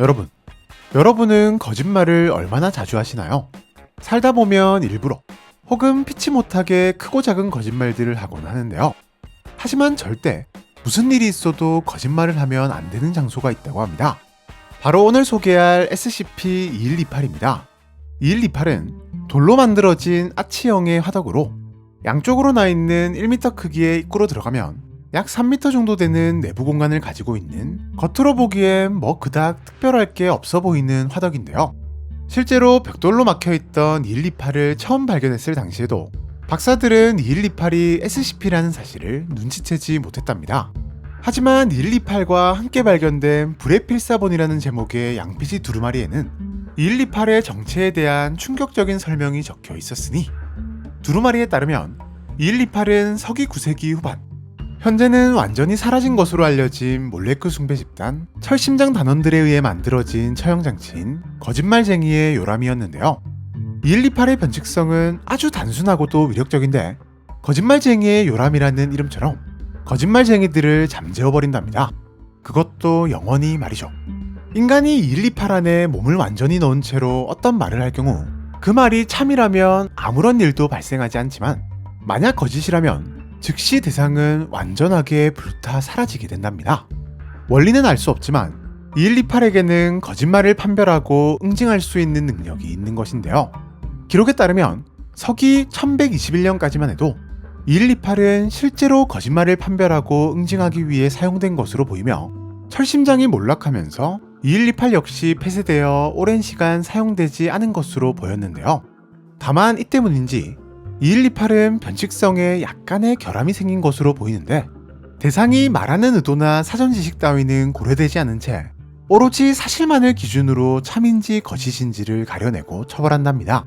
여러분, 여러분은 거짓말을 얼마나 자주 하시나요? 살다 보면 일부러 혹은 피치 못하게 크고 작은 거짓말들을 하곤 하는데요. 하지만 절대 무슨 일이 있어도 거짓말을 하면 안 되는 장소가 있다고 합니다. 바로 오늘 소개할 SCP-2128입니다. 2128은 돌로 만들어진 아치형의 화덕으로 양쪽으로 나 있는 1m 크기의 입구로 들어가면 약 3m 정도 되는 내부 공간을 가지고 있는 겉으로 보기엔 뭐 그닥 특별할 게 없어 보이는 화덕인데요. 실제로 벽돌로 막혀 있던 2128을 처음 발견했을 당시에도 박사들은 2128이 SCP라는 사실을 눈치채지 못했답니다. 하지만 2128과 함께 발견된 불의 필사본이라는 제목의 양피지 두루마리에는 2128의 정체에 대한 충격적인 설명이 적혀 있었으니 두루마리에 따르면 2128은 서기 9세기 후반 현재는 완전히 사라진 것으로 알려진 몰레크 숭배 집단 철심장 단원들에 의해 만들어진 처형장치인 거짓말쟁이의 요람이었는데요. 2128의 변칙성은 아주 단순하고도 위력적인데 거짓말쟁이의 요람이라는 이름처럼 거짓말쟁이들을 잠재워버린답니다. 그것도 영원히 말이죠. 인간이 128 안에 몸을 완전히 넣은 채로 어떤 말을 할 경우 그 말이 참이라면 아무런 일도 발생하지 않지만 만약 거짓이라면 즉시 대상은 완전하게 불타 사라지게 된답니다. 원리는 알 수 없지만 2128에게는 거짓말을 판별하고 응징할 수 있는 능력이 있는 것인데요. 기록에 따르면 서기 1121년까지만 해도 2128은 실제로 거짓말을 판별하고 응징하기 위해 사용된 것으로 보이며 철심장이 몰락하면서 2128 역시 폐쇄되어 오랜 시간 사용되지 않은 것으로 보였는데요. 다만 이 때문인지 2128은 변칙성에 약간의 결함이 생긴 것으로 보이는데 대상이 말하는 의도나 사전 지식 따위는 고려되지 않은 채 오로지 사실만을 기준으로 참인지 거짓인지를 가려내고 처벌한답니다.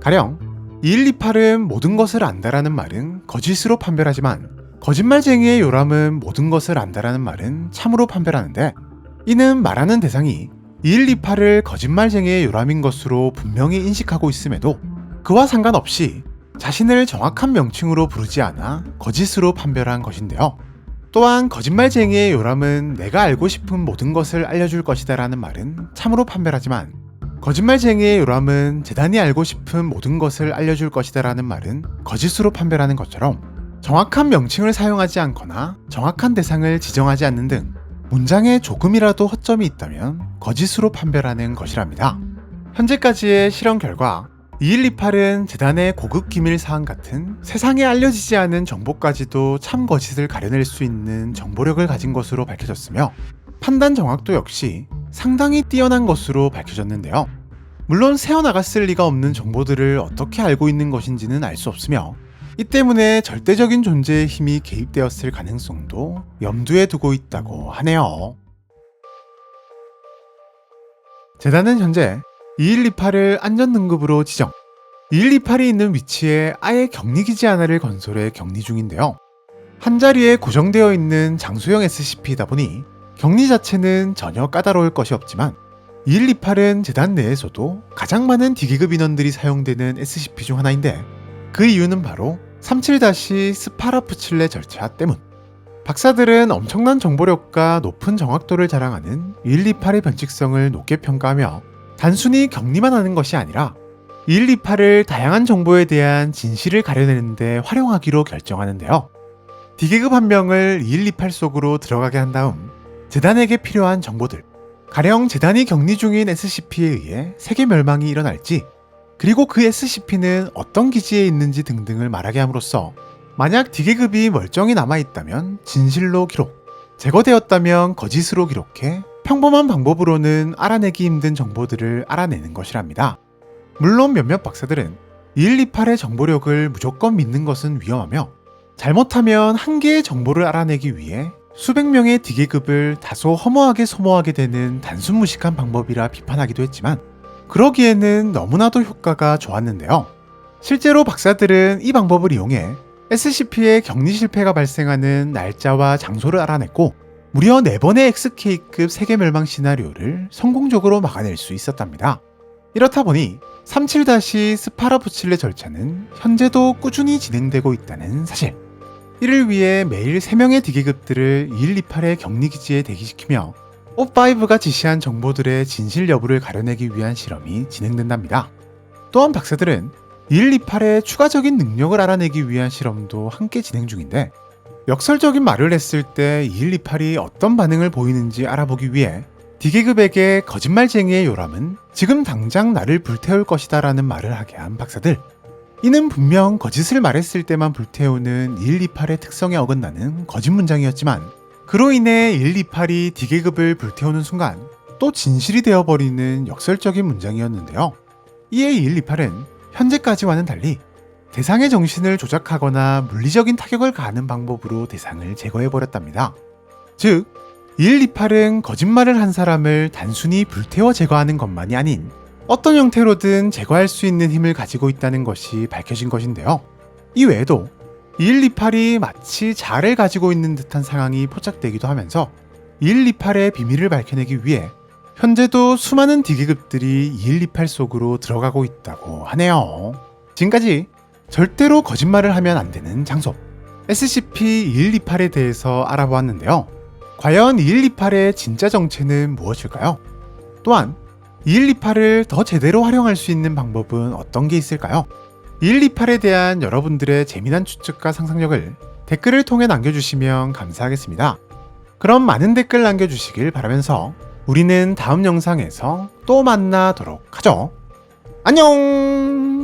가령 2128은 모든 것을 안다라는 말은 거짓으로 판별하지만 거짓말쟁이의 요람은 모든 것을 안다라는 말은 참으로 판별하는데 이는 말하는 대상이 2128을 거짓말쟁이의 요람인 것으로 분명히 인식하고 있음에도 그와 상관없이 자신을 정확한 명칭으로 부르지 않아 거짓으로 판별한 것인데요. 또한 거짓말쟁이의 요람은 내가 알고 싶은 모든 것을 알려줄 것이다 라는 말은 참으로 판별하지만 거짓말쟁이의 요람은 재단이 알고 싶은 모든 것을 알려줄 것이다 라는 말은 거짓으로 판별하는 것처럼 정확한 명칭을 사용하지 않거나 정확한 대상을 지정하지 않는 등 문장에 조금이라도 허점이 있다면 거짓으로 판별하는 것이랍니다. 현재까지의 실험 결과 2128은 재단의 고급 기밀 사항 같은 세상에 알려지지 않은 정보까지도 참 거짓을 가려낼 수 있는 정보력을 가진 것으로 밝혀졌으며 판단 정확도 역시 상당히 뛰어난 것으로 밝혀졌는데요. 물론 새어나갔을 리가 없는 정보들을 어떻게 알고 있는 것인지는 알 수 없으며 이 때문에 절대적인 존재의 힘이 개입되었을 가능성도 염두에 두고 있다고 하네요. 재단은 현재 2128을 안전등급으로 지정, 2128이 있는 위치에 아예 격리기지 하나를 건설해 격리 중인데요. 한 자리에 고정되어 있는 장소형 SCP이다 보니 격리 자체는 전혀 까다로울 것이 없지만 2128은 재단 내에서도 가장 많은 D기급 인원들이 사용되는 SCP 중 하나인데 그 이유는 바로 37-스파라프칠레 절차 때문. 박사들은 엄청난 정보력과 높은 정확도를 자랑하는 128의 변칙성을 높게 평가하며 단순히 격리만 하는 것이 아니라 128을 다양한 정보에 대한 진실을 가려내는데 활용하기로 결정하는데요. D계급 한 명을 128 속으로 들어가게 한 다음 재단에게 필요한 정보들, 가령 재단이 격리 중인 SCP에 의해 세계 멸망이 일어날지, 그리고 그 SCP는 어떤 기지에 있는지 등등을 말하게 함으로써 만약 D계급이 멀쩡히 남아있다면 진실로 기록, 제거되었다면 거짓으로 기록해 평범한 방법으로는 알아내기 힘든 정보들을 알아내는 것이랍니다. 물론 몇몇 박사들은 128의 정보력을 무조건 믿는 것은 위험하며 잘못하면 한 개의 정보를 알아내기 위해 수백 명의 D계급을 다소 허무하게 소모하게 되는 단순 무식한 방법이라 비판하기도 했지만 그러기에는 너무나도 효과가 좋았는데요. 실제로 박사들은 이 방법을 이용해 SCP의 격리 실패가 발생하는 날짜와 장소를 알아냈고 무려 4번의 XK급 세계 멸망 시나리오를 성공적으로 막아낼 수 있었답니다. 이렇다 보니 37-스파라푸칠레 절차는 현재도 꾸준히 진행되고 있다는 사실. 이를 위해 매일 3명의 D계급들을 2128의 격리기지에 대기시키며 오5가 지시한 정보들의 진실 여부를 가려내기 위한 실험이 진행된답니다. 또한 박사들은 2128의 추가적인 능력을 알아내기 위한 실험도 함께 진행 중인데 역설적인 말을 했을 때 2128이 어떤 반응을 보이는지 알아보기 위해 D계급에게 거짓말쟁이의 요람은 지금 당장 나를 불태울 것이다 라는 말을 하게 한 박사들. 이는 분명 거짓을 말했을 때만 불태우는 2128의 특성에 어긋나는 거짓 문장이었지만 그로 인해 128이 D계급을 불태우는 순간 또 진실이 되어버리는 역설적인 문장이었는데요. 이에 128은 현재까지와는 달리 대상의 정신을 조작하거나 물리적인 타격을 가하는 방법으로 대상을 제거해버렸답니다. 즉, 128은 거짓말을 한 사람을 단순히 불태워 제거하는 것만이 아닌 어떤 형태로든 제거할 수 있는 힘을 가지고 있다는 것이 밝혀진 것인데요. 이 외에도 2128이 마치 자아를 가지고 있는 듯한 상황이 포착되기도 하면서 2128의 비밀을 밝혀내기 위해 현재도 수많은 D계급들이 2128 속으로 들어가고 있다고 하네요. 지금까지 절대로 거짓말을 하면 안 되는 장소 SCP-2128에 대해서 알아보았는데요. 과연 2128의 진짜 정체는 무엇일까요? 또한 2128을 더 제대로 활용할 수 있는 방법은 어떤 게 있을까요? 2128에 대한 여러분들의 재미난 추측과 상상력을 댓글을 통해 남겨주시면 감사하겠습니다. 그럼 많은 댓글 남겨주시길 바라면서 우리는 다음 영상에서 또 만나도록 하죠. 안녕!